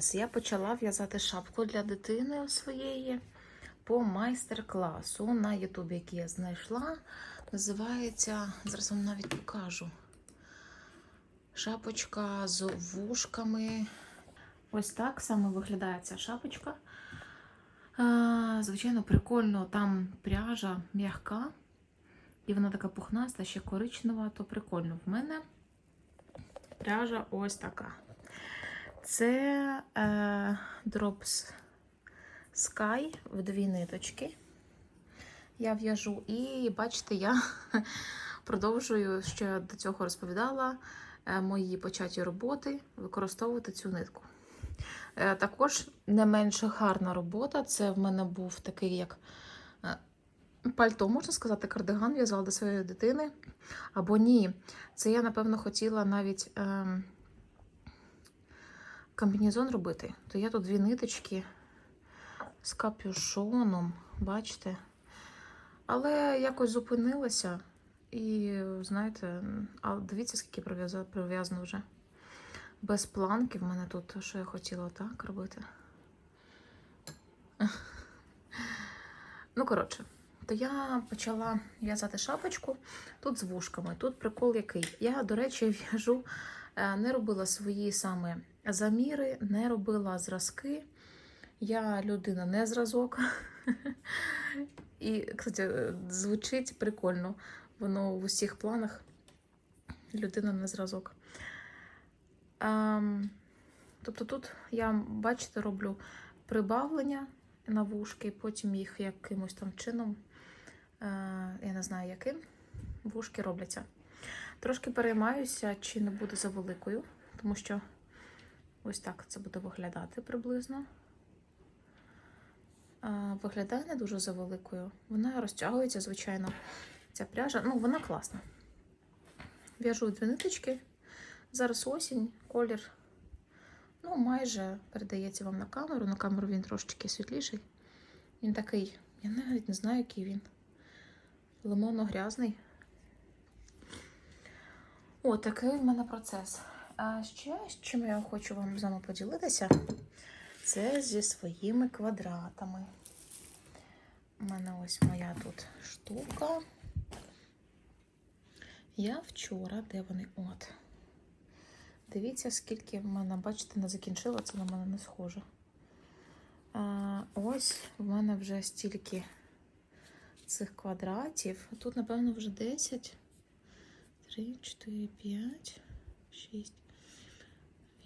процес. Я почала в'язати шапку для дитини своєї по майстер-класу на Ютубі, який я знайшла. Називається, зараз вам навіть покажу. Шапочка з вушками. Ось так саме виглядає ця шапочка. Звичайно, прикольно, там пряжа м'яка, і вона така пухнаста, ще коричнева, то прикольно. В мене пряжа ось така. Це е, Drops Sky в дві ниточки. Я в'яжу, і бачите, я продовжую, що я до цього розповідала, е, мої початі роботи використовувати цю нитку. Е, Також не менш гарна робота. Це в мене був такий як е, пальто, можна сказати, кардиган в'язала до своєї дитини. Або ні. Це я, напевно, хотіла навіть е, комбінезон робити. То я тут дві ниточки з капюшоном, бачите? Але якось зупинилася. І, знаєте, а дивіться, скільки прив'яза- прив'язано вже. Без планки в мене тут, що я хотіла так робити. Ну, коротше, то я почала в'язати шапочку тут з вушками. Тут прикол який. Я, до речі, в'яжу, е, не робила свої саме заміри, не робила зразки. Я людина не зразок. І, кстати, звучить прикольно. Воно в усіх планах людина не зразок. Ем, тобто тут я, бачите, роблю прибавлення на вушки, потім їх якимось там чином, е, я не знаю яким, вушки робляться. Трошки переймаюся, чи не буде за великою, тому що ось так це буде виглядати приблизно. Виглядає не дуже за великою. Вона розтягується, звичайно. Ця пряжа, ну, вона класна. В'яжу дві ниточки. Зараз осінь, колір. Ну, майже передається вам на камеру. На камеру він трошечки світліший. Він такий, я навіть не знаю, який він. Лимонно-грязний. О, такий в мене процес. А ще з чим я хочу вам з вами поділитися, це зі своїми квадратами. У мене ось моя тут штука. Я вчора, де вони? От. Дивіться, скільки в мене, бачите, не закінчила, це на мене не схоже. А, ось в мене вже стільки цих квадратів. Тут, напевно, вже 10, 3, 4, 5, 6,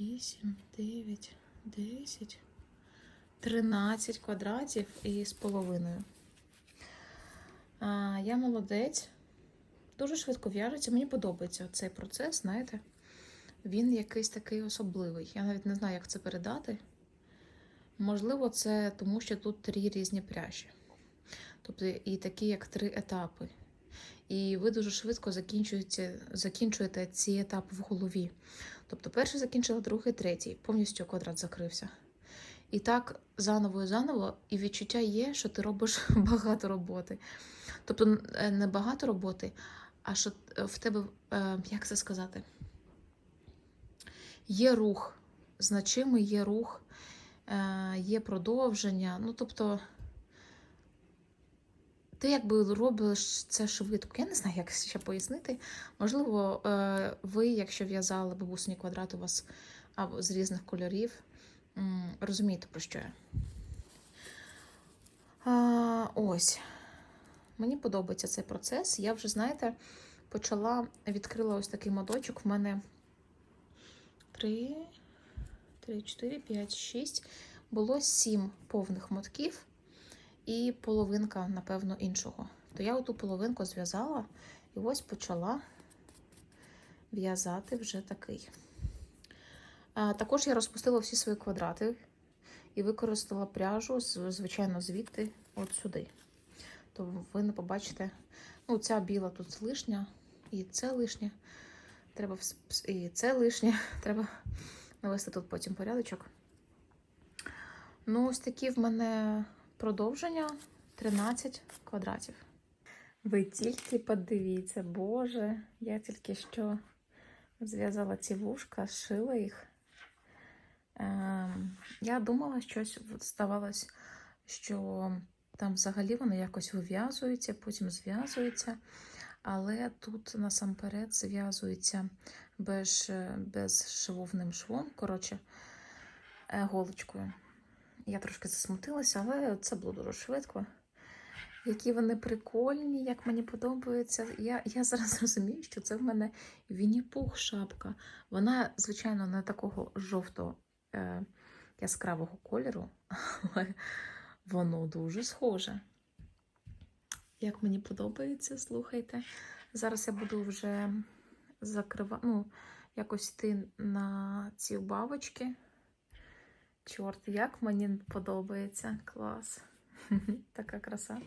8, 9, 10, 13 квадратів і з половиною. А, я молодець. Дуже швидко в'яжеться. Мені подобається цей процес, знаєте. Він якийсь такий особливий. Я навіть не знаю, як це передати. Можливо, це тому, що тут три різні пряжі. Тобто, і такі, як три етапи. І ви дуже швидко закінчуєте, закінчуєте ці етапи в голові. Тобто, перший закінчила, другий, третій. Повністю квадрат закрився. І так заново і заново, і відчуття є, що ти робиш багато роботи. Тобто, е, не багато роботи, а що в тебе, е, як це сказати? Є рух, значимий є рух, е, є продовження. Ну, тобто, ти якби робиш це швидко. Я не знаю, як ще пояснити. Можливо, е, ви, якщо в'язали бабусині квадрати у вас або з різних кольорів, розумієте, про що я. А, ось. Мені подобається цей процес. Я вже, знаєте, почала, відкрила ось такий модочок. В мене 3, 3, 4, 5, 6. Було 7 повних мотків і половинка, напевно, іншого. То я оту половинку зв'язала і ось почала в'язати вже такий. Також я розпустила всі свої квадрати і використала пряжу, звичайно, звідти от сюди. То ви не побачите. Ну, ця біла тут лишня, і це лишнє. Треба і це лишнє. Треба навести тут потім порядочок. Ну, ось такі в мене продовження 13 квадратів. Ви тільки подивіться, Боже, я тільки що зв'язала ці вушка, зшила їх. Ем, я думала, щось здавалось, що там взагалі воно якось вив'язується, потім зв'язується. Але тут насамперед зв'язується без, безшовним швом, коротше, е, голочкою. Я трошки засмутилася, але це було дуже швидко. Які вони прикольні, як мені подобається. Я, я зараз розумію, що це в мене Вінні-Пух шапка. Вона, звичайно, не такого жовто е, яскравого кольору, але воно дуже схоже. Як мені подобається, слухайте. Зараз я буду вже закривати, ну, якось йти на ці бабочки. Чорт, як мені подобається. Клас. Така краса.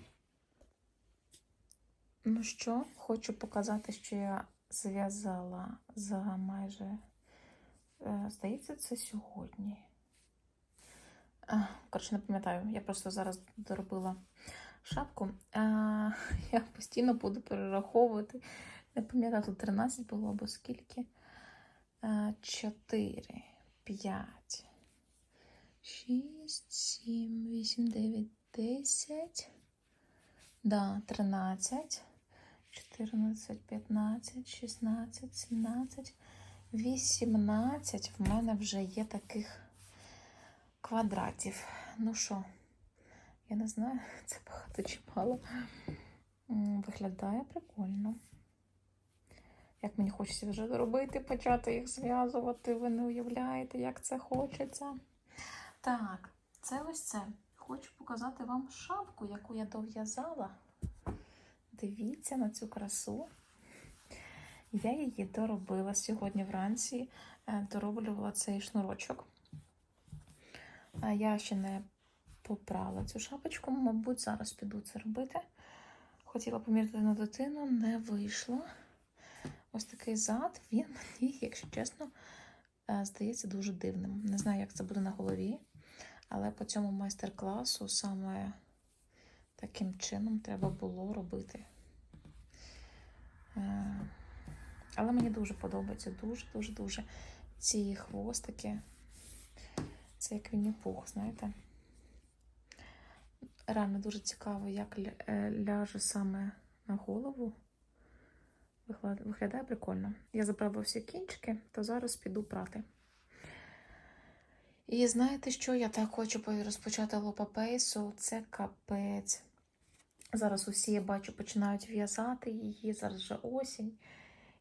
Ну що, хочу показати, що я зв'язала за майже, е, здається, це сьогодні. Коротше, не пам'ятаю, я просто зараз доробила шапку. Я постійно буду перераховувати. Не пам'ятаю, тут 13 було або скільки. 4, 5, 6, 7, 8, 9, 10. Да, 13, 14, 15, 16, 17, 18. В мене вже є таких квадратів. Ну що, я не знаю, це багато чи мало. Виглядає прикольно. Як мені хочеться вже доробити, почати їх зв'язувати. Ви не уявляєте, як це хочеться. Так, це ось це. Хочу показати вам шапку, яку я дов'язала. Дивіться на цю красу. Я її доробила сьогодні вранці, е, дороблювала цей шнурочок. Я ще не попрала цю шапочку, мабуть, зараз піду це робити. Хотіла поміряти на дитину, не вийшло. Ось такий зад, він мені, якщо чесно, е, здається дуже дивним. Не знаю, як це буде на голові, але по цьому майстер-класу саме таким чином треба було робити. Е, Але мені дуже подобається, дуже-дуже дуже ці хвостики. Це як Вінні-Пух, знаєте. Реально дуже цікаво, як е, ляже саме на голову. Виглядає прикольно. Я забрала всі кінчики, то зараз піду прати. І знаєте що? Я так хочу по- розпочати лопапейсу. Це капець. Зараз усі, я бачу, починають в'язати її, зараз вже осінь.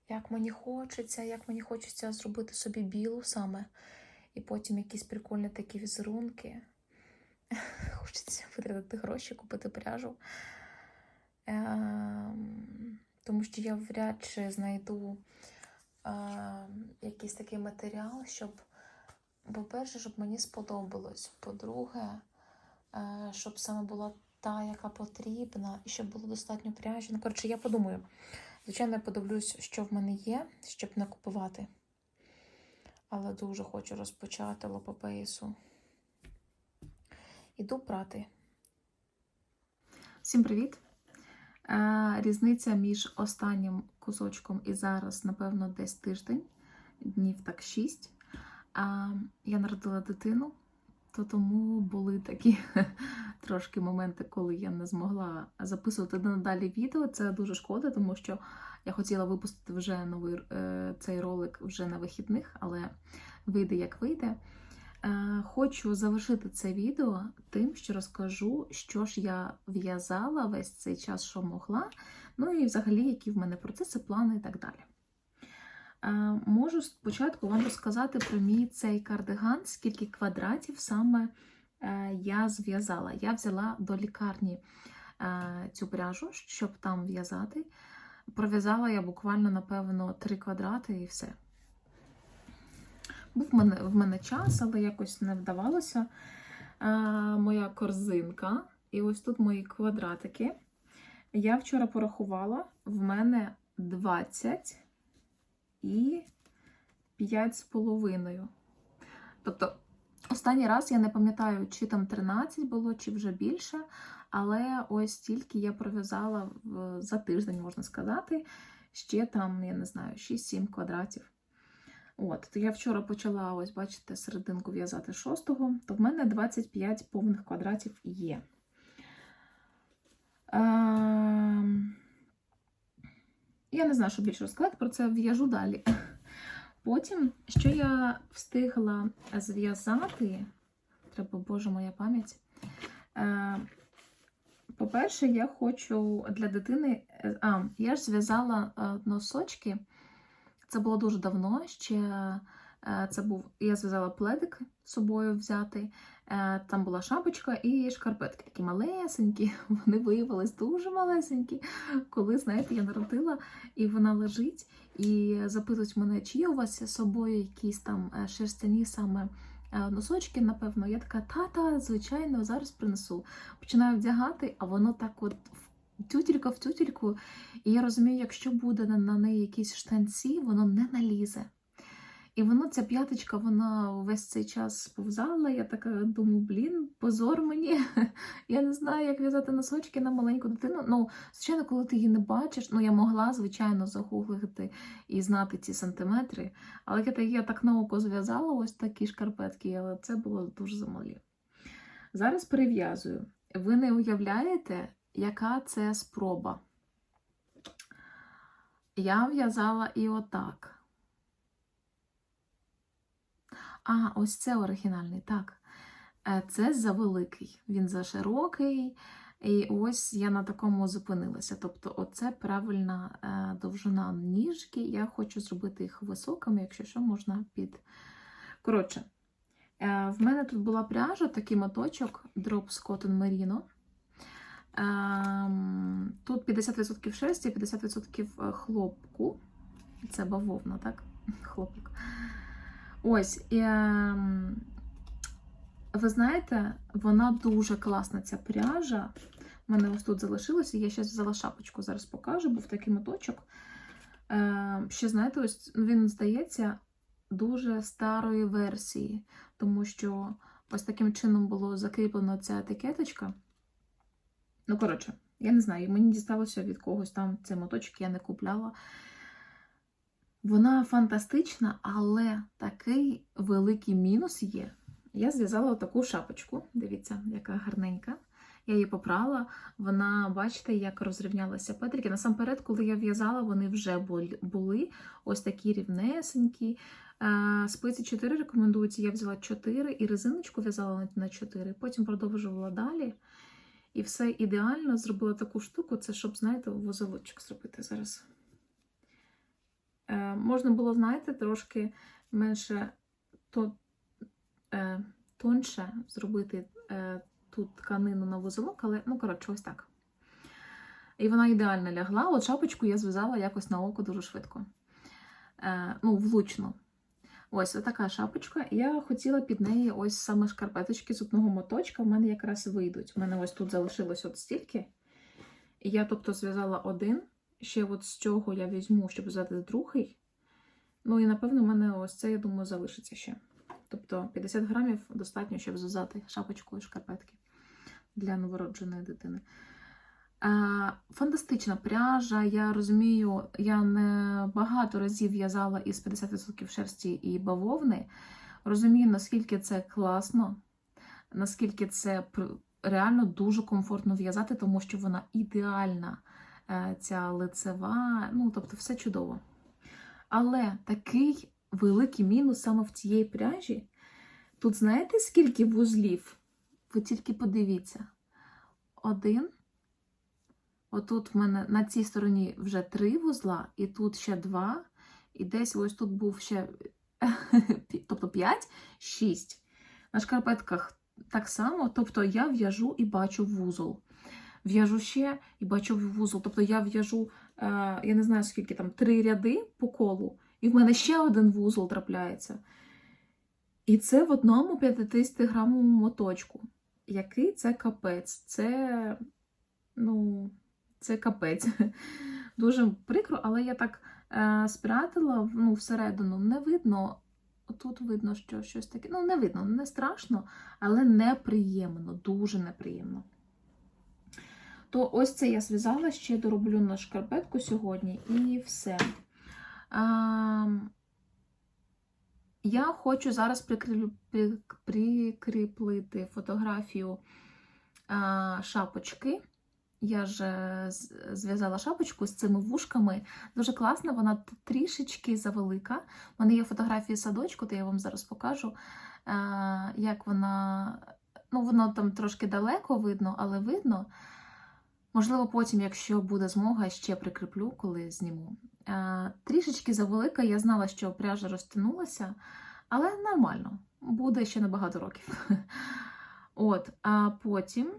Як мені хочеться, як мені хочеться зробити собі білу саме. І потім якісь прикольні такі візерунки. Хочеться витратити гроші, купити пряжу. Ем, тому що я вряд чи знайду ем, якийсь такий матеріал, щоб, по-перше, щоб мені сподобалось. По-друге, е, щоб саме була та, яка потрібна, і щоб було достатньо пряжі. Ну, коротше, я подумаю. Звичайно, я подивлюсь, що в мене є, щоб не купувати. Але дуже хочу розпочати лопопейсу. Іду прати. Всім привіт! Е, Різниця між останнім кусочком і зараз, напевно, десь тиждень, днів так 6. А, я народила дитину, то тому були такі трошки моменти, коли я не змогла записувати надалі відео. Це дуже шкода, тому що я хотіла випустити вже новий е, цей ролик вже на вихідних, але вийде як вийде. Е, Хочу завершити це відео тим, що розкажу, що ж я в'язала весь цей час, що могла, ну і взагалі, які в мене процеси, плани і так далі. Е, Можу спочатку вам розказати про мій цей кардиган, скільки квадратів саме е, я зв'язала. Я взяла до лікарні е, цю пряжу, щоб там в'язати. Пров'язала я буквально, напевно, 3 квадрати і все. Був в мене, в мене час, але якось не вдавалося. Моя корзинка. І ось тут мої квадратики. Я вчора порахувала, в мене 20 і 5,5. Тобто, останній раз я не пам'ятаю, чи там 13 було, чи вже більше. Але ось стільки я пров'язала за тиждень, можна сказати. Ще там, я не знаю, 6-7 квадратів. От, то я вчора почала, ось бачите, серединку в'язати шостого, то в мене 25 повних квадратів є. Ем, Я не знаю, що більше розказати, про це в'яжу далі. Потім, що я встигла зв'язати, треба, боже, моя пам'ять. Е, По-перше, я хочу для дитини. е, А, я ж зв'язала е, носочки. Це було дуже давно. Ще це був. Я зв'язала пледик з собою взяти. Е, Там була шапочка і шкарпетки такі малесенькі. Вони виявились дуже малесенькі. Коли, знаєте, я народила, і вона лежить, і запитують мене, чи є у вас з собою якісь там е, шерстяні саме е, носочки, напевно. Я така, та-та, звичайно, зараз принесу. Починаю вдягати, а воно так от в тютелька в тютельку. І я розумію, якщо буде на неї якісь штанці, воно не налізе. І воно, ця п'яточка, вона весь цей час сповзала. Я така думаю, блін, позор мені. Я не знаю, як в'язати носочки на маленьку дитину. Ну, звичайно, коли ти її не бачиш, ну я могла, звичайно, загуглити і знати ці сантиметри. Але я, так- я так на око зв'язала ось такі шкарпетки, але це було дуже замалі. Зараз перев'язую. Ви не уявляєте, яка це спроба. Я в'язала і отак. А, ось це оригінальний, так. Е, Це завеликий. Він заширокий. І ось я на такому зупинилася. Тобто, оце правильна е, довжина ніжки. Я хочу зробити їх високими, якщо що, можна під. Коротше, е, в мене тут була пряжа, такий моточок Drops Cotton Merino. Ем, Тут 50% шерсті, 50% хлопку. Це бавовна, так? Хлопок. Ось. Ем, ви знаєте, вона дуже класна, ця пряжа. У мене ось тут залишилося. Я ще взяла шапочку, зараз покажу, був такий моточок. Е, ще, знаєте, ось він здається дуже старої версії, тому що ось таким чином було закріплено ця етикеточка. Ну, коротше, я не знаю, мені дісталося від когось там цей моточок, я не купляла. Вона фантастична, але такий великий мінус є. Я зв'язала таку шапочку. Дивіться, яка гарненька. Я її попрала. Вона, бачите, як розрівнялися петрики. Насамперед, коли я в'язала, вони вже були- ось такі рівнесенькі. Е, Спиці 4 рекомендуються. Я взяла 4 і резиночку в'язала на 4. Потім продовжувала далі. І все ідеально зробила таку штуку, це щоб, знаєте, вузолочок зробити зараз. Можна було, знаєте, трошки менше то, е, тонше зробити е, тут тканину на вузолок, але, ну, коротше, ось так. І вона ідеально лягла. От шапочку я зв'язала якось на око дуже швидко. Е, ну, влучно. Ось така шапочка. Я хотіла під неї ось саме шкарпеточки з одного моточка. У мене якраз вийдуть. У мене ось тут залишилось от стільки. І я, тобто, зв'язала один. Ще от з цього я візьму, щоб взяти другий. Ну і напевно, в мене ось це, я думаю, залишиться ще. Тобто 50 грамів достатньо, щоб зв'язати шапочку і шкарпетки для новородженої дитини. Е, Фантастична пряжа. Я розумію, я не багато разів в'язала із 50% шерсті і бавовни. Розумію, наскільки це класно, наскільки це реально дуже комфортно в'язати, тому що вона ідеальна, е, ця лицева, ну, тобто, все чудово. Але такий великий мінус саме в цієї пряжі. Тут знаєте, скільки вузлів? Ви тільки подивіться. Один. Отут в мене на цій стороні вже три вузла, і тут ще два. І десь ось тут був ще, тобто 5, 6. На шкарпетках так само, тобто я в'яжу і бачу вузол. В'яжу ще і бачу вузол. Тобто я в'яжу, я не знаю скільки там, три ряди по колу, і в мене ще один вузол трапляється. І це в одному 50 грамовому моточку. Який це капець? Це, ну, це капець. Дуже прикро, але я так е, спрятала ну, всередину, не видно. Тут видно, що щось таке. Ну, не видно, не страшно, але неприємно, дуже неприємно. То ось це я зв'язала, ще дороблю на шкарпетку сьогодні і все. А, Я хочу зараз прикріп- прикріплити фотографію а, шапочки. Я ж е, зв'язала шапочку з цими вушками. Дуже класна, вона трішечки завелика. У мене є фотографії садочку, то я вам зараз покажу, як вона. Ну, воно там трошки далеко видно, але видно. Можливо, потім, якщо буде змога, ще прикріплю, коли зніму. Е, трішечки завелика, я знала, що пряжа розтягнулася, але нормально, буде ще на багато років. От, а потім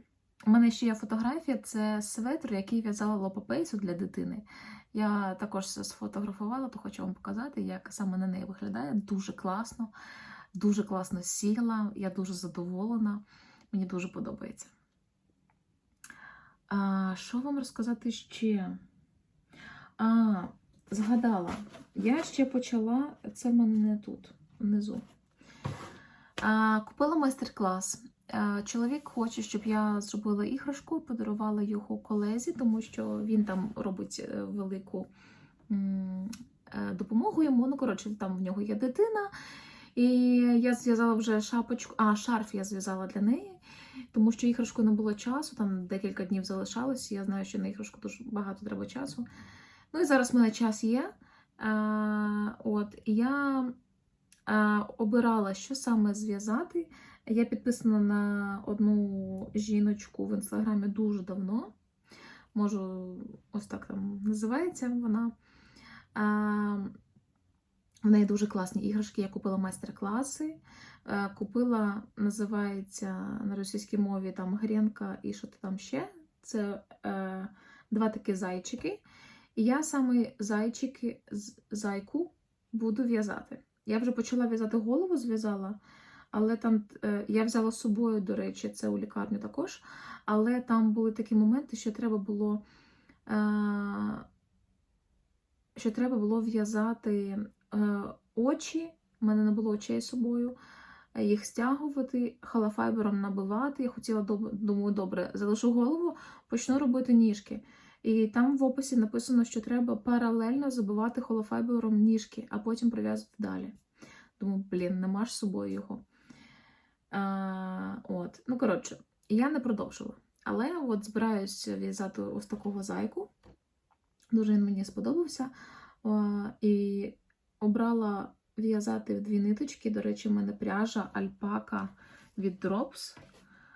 у мене ще є фотографія, це светр, який в'язала лопапейсу для дитини. Я також сфотографувала, то хочу вам показати, як саме на неї виглядає. Дуже класно, дуже класно сіла, я дуже задоволена, мені дуже подобається. А, що вам розказати ще? А, згадала. Я ще почала, це в мене не тут, внизу. А, купила майстер-клас. Чоловік хоче, щоб я зробила іграшку, подарувала його колезі, тому що він там робить е, велику е, допомогу йому. Ну, коротше, там в нього є дитина. І я зв'язала вже шапочку, а шарф я зв'язала для неї, тому що іграшку не було часу, там декілька днів залишалось. Я знаю, що на іграшку дуже багато треба часу. Ну і зараз в мене час є. Е, от, я е, обирала, що саме зв'язати. Я підписана на одну жіночку в інстаграмі дуже давно. Можу, ось так там називається вона. Е, в неї дуже класні іграшки. Я купила майстер-класи. Е, Купила, називається на російській мові там Гренка і що то там ще. Це е, два такі зайчики. І я саме зайчики зайку буду в'язати. Я вже почала в'язати голову, зв'язала, але там е, я взяла з собою, до речі, це у лікарню також. Але там були такі моменти, що треба було, е, що треба було в'язати е, очі. У мене не було очей з собою. Е, Їх стягувати, халафайбером набивати. Я хотіла думаю, добре, залишу голову, почну робити ніжки. І там в описі написано, що треба паралельно забивати холофайбером ніжки, а потім прив'язувати далі. Думаю, блін, нема ж з собою його. А, от. Ну, коротше, я не продовжила. Але от збираюсь в'язати ось такого зайку. Дуже він мені сподобався. О, і обрала в'язати в дві ниточки. До речі, в мене пряжа альпака від Drops.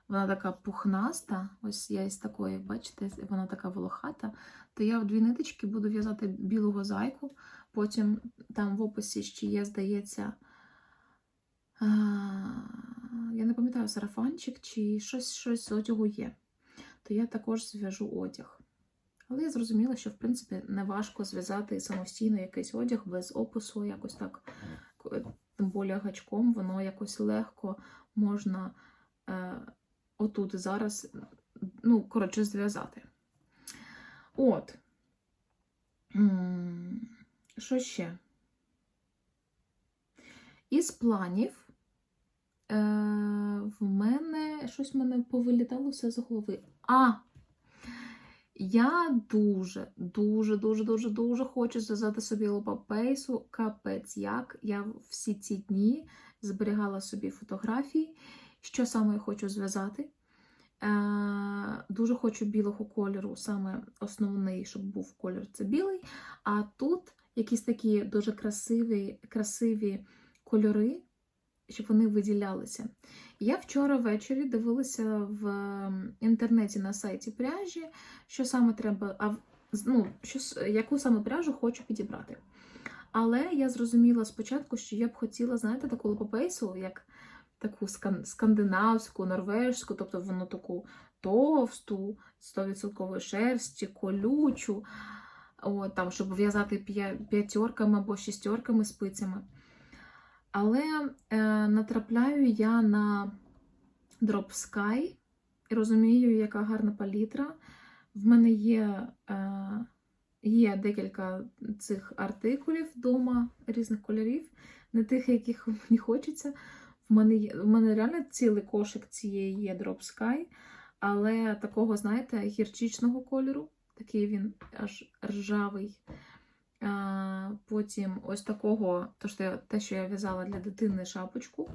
Вона така пухнаста. Ось я із такої, бачите, вона така волохата. То я в дві ниточки буду в'язати білого зайку. Потім там в описі ще є, здається, я не пам'ятаю, сарафанчик чи щось, щось одягу є. То я також зв'яжу одяг. Але я зрозуміла, що в принципі не важко зв'язати самостійно якийсь одяг без опису, якось так, тим більше гачком, воно якось легко можна е, отут зараз, ну, коротше, зв'язати. От. Що ще? Із планів е, в мене щось в мене повилітало все з голови. А! Я дуже, дуже, дуже, дуже, дуже хочу зв'язати собі лопапейсу. Капець як. Я всі ці дні зберігала собі фотографії, що саме я хочу зв'язати. Е, дуже хочу білого кольору, саме основний, щоб був колір це білий. А тут якісь такі дуже красиві, красиві кольори, щоб вони виділялися. Я вчора ввечері дивилася в інтернеті на сайті пряжі, що саме треба, а ну, що, яку саме пряжу хочу підібрати. Але я зрозуміла спочатку, що я б хотіла, знаєте, таку лопопейсу, як таку скан- скандинавську, норвежську, тобто воно таку товсту, 100% шерсті, колючу, о, там, щоб в'язати п'ятерками або шістерками спицями. Але е, натрапляю я на Drop Sky і розумію, яка гарна палітра. В мене є, е, є декілька цих артикулів вдома різних кольорів, не тих, яких мені хочеться. В мене, є, в мене реально цілий кошик цієї є Drop Sky, але такого, знаєте, гірчичного кольору. Такий він аж ржавий. Потім ось такого, те, що я в'язала для дитини шапочку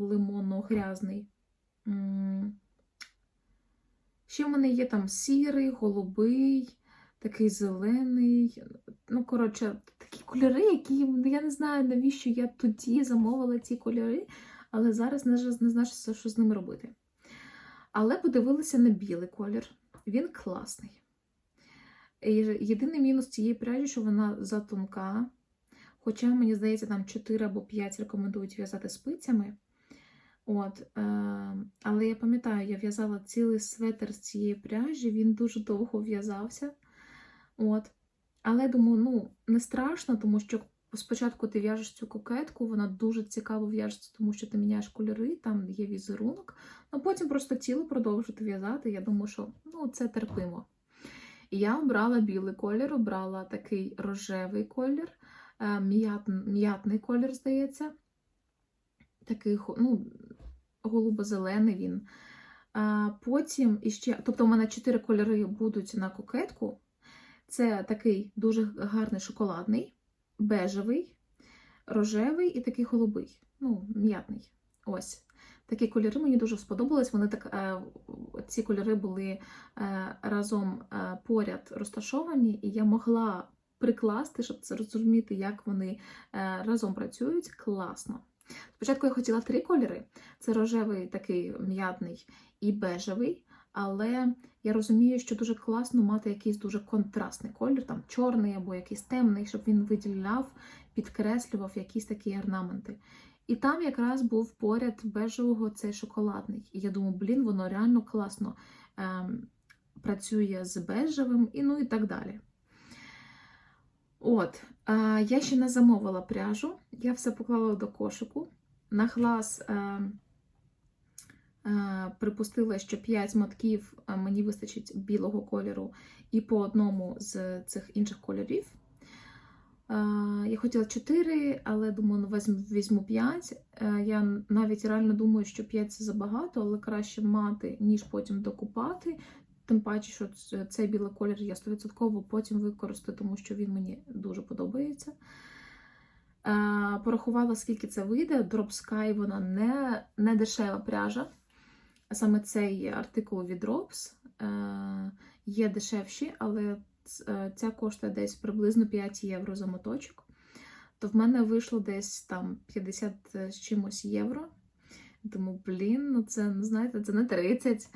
лимонно-грязний. Ще в мене є там сірий, голубий, такий зелений. Ну, коротше, такі кольори, які ну, я не знаю, навіщо я тоді замовила ці кольори, але зараз не, знаю, що з ними робити. Але подивилася на білий колір. Він класний. Єдиний мінус цієї пряжі, що вона затонка. Хоча, мені здається, там 4 або 5 рекомендують в'язати спицями. От, е, але я пам'ятаю, я в'язала цілий светр з цієї пряжі, він дуже довго в'язався. От. Але думаю, ну, не страшно, тому що спочатку ти в'яжеш цю кокетку, вона дуже цікаво в'яжеться, тому що ти міняєш кольори, там є візерунок, а потім просто тіло продовжити в'язати. Я думаю, що ну, це терпимо. Я обрала білий колір, обрала такий рожевий колір, е, м'ят- м'ятний колір, здається. Такий ну, голубо-зелений він. Потім іще, тобто, у мене чотири кольори будуть на кокетку. Це такий дуже гарний шоколадний, бежевий, рожевий і такий голубий, ну, м'ятний. Ось. Такі кольори мені дуже сподобались. Вони так, е, ці кольори були е, разом е, поряд розташовані, і я могла прикласти, щоб це розуміти, як вони разом працюють. Класно. Спочатку я хотіла три кольори: це рожевий, такий м'ятний і бежевий. Але я розумію, що дуже класно мати якийсь дуже контрастний колір, там чорний або якийсь темний, щоб він виділяв, підкреслював якісь такі орнаменти. І там якраз був поряд бежевого цей шоколадний. І я думаю, блін, воно реально класно ем, працює з бежевим і ну і так далі. От, е, я ще не замовила пряжу, я все поклала до кошику. На глаз е, е, припустила, що 5 мотків е, мені вистачить білого кольору і по одному з цих інших кольорів. Я хотіла 4, але думаю, ну візьму, візьму 5. Е, Я навіть реально думаю, що 5 це забагато, але краще мати, ніж потім докупати. Тим паче, що цей білий колір я 100% потім використаю, тому що він мені дуже подобається. Е, Порахувала, скільки це вийде. Drop Sky вона не, не дешева пряжа. Саме цей артикул від Drops е, є дешевші, але ця коштує десь приблизно 5 євро за моточок. То в мене вийшло десь там 50 з чимось євро. Тому, блін, ну це, ну, знаєте, це не 30.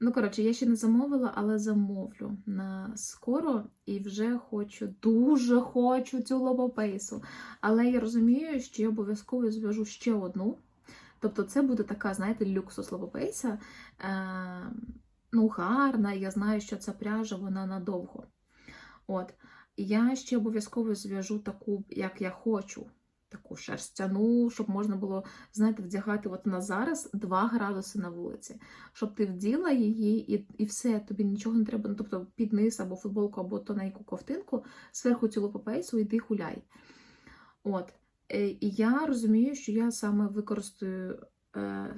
Ну, коротше, я ще не замовила, але замовлю на скоро і вже хочу, дуже хочу цю лобопейсу. Але я розумію, що я обов'язково зв'яжу ще одну. Тобто, це буде така, знаєте, люксус лобопейса. Е, ну, гарна, я знаю, що ця пряжа вона надовго. От. Я ще обов'язково зв'яжу таку, як я хочу. Таку шерстяну, щоб можна було, знаєте, вдягати от на зараз 2 градуси на вулиці. Щоб ти вділа її і, і все, тобі нічого не треба. Ну, тобто під низ або футболку, або тоненьку ковтинку, зверху цю лопопейсу, іди гуляй. От. Е, І я розумію, що я саме використаю е,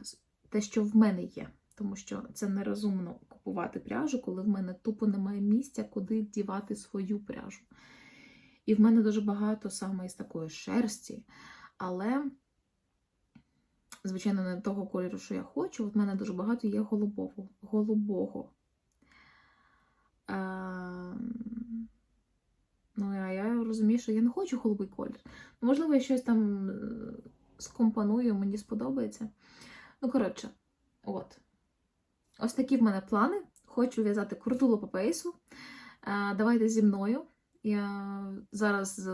те, що в мене є. Тому що це нерозумно купувати пряжу, коли в мене тупо немає місця, куди дівати свою пряжу. І в мене дуже багато саме із такої шерсті, але, звичайно, не того кольору, що я хочу. От в мене дуже багато є голубого. голубого. Ем, Ну, а я розумію, що я не хочу голубий колір. Можливо, я щось там е, скомпоную, мені сподобається. Ну, коротше, от. Ось такі в мене плани. Хочу в'язати круту лопопейсу. Е, Давайте зі мною. Я зараз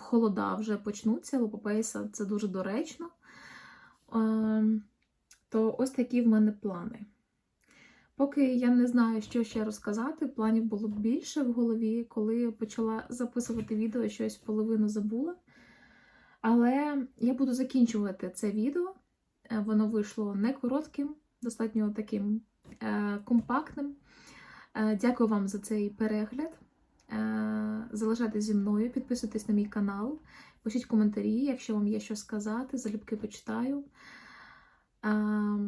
холода вже почнуться, лопопейса це дуже доречно. Ем, То ось такі в мене плани. Поки я не знаю, що ще розказати, планів було більше в голові, коли почала записувати відео, щось половину забула. Але я буду закінчувати це відео. Е, Воно вийшло не коротким, достатньо таким е, компактним. Е, дякую вам за цей перегляд. Е, залишайтесь зі мною, підписуйтесь на мій канал, пишіть коментарі, якщо вам є що сказати, залюбки почитаю. Е,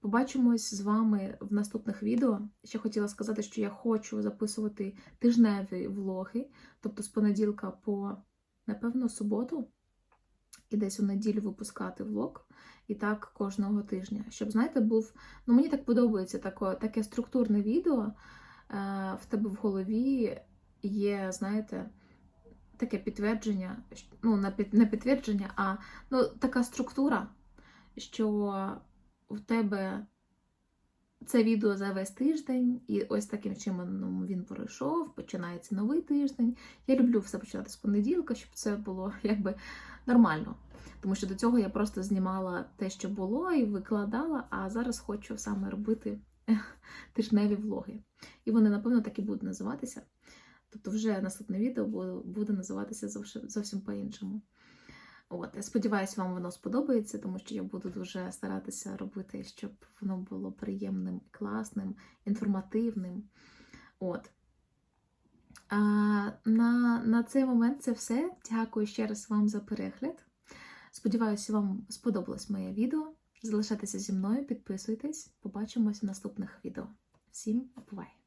Побачимось з вами в наступних відео. Ще хотіла сказати, що я хочу записувати тижневі влоги, тобто з понеділка по, напевно, суботу, і десь у неділю випускати влог. І так кожного тижня. Щоб, знаєте, був. Ну, мені так подобається таке, таке структурне відео. Е, в тебе в голові є, знаєте, таке підтвердження, ну, не під- не підтвердження, а ну, така структура, що в тебе це відео за весь тиждень, і ось таким чином він пройшов, починається новий тиждень. Я люблю все починати з понеділка, щоб це було якби нормально. Тому що до цього я просто знімала те, що було, і викладала, а зараз хочу саме робити тижневі влоги. І вони, напевно, так і будуть називатися. Тобто, вже наступне відео буде, називатися зовсім по-іншому. От, я сподіваюся, вам воно сподобається, тому що я буду дуже старатися робити, щоб воно було приємним, класним, інформативним. От. А, на, на цей момент це все. Дякую ще раз вам за перегляд. Сподіваюся, вам сподобалось моє відео. Залишайтеся зі мною, підписуйтесь. Побачимось в наступних відео. Всім бувай!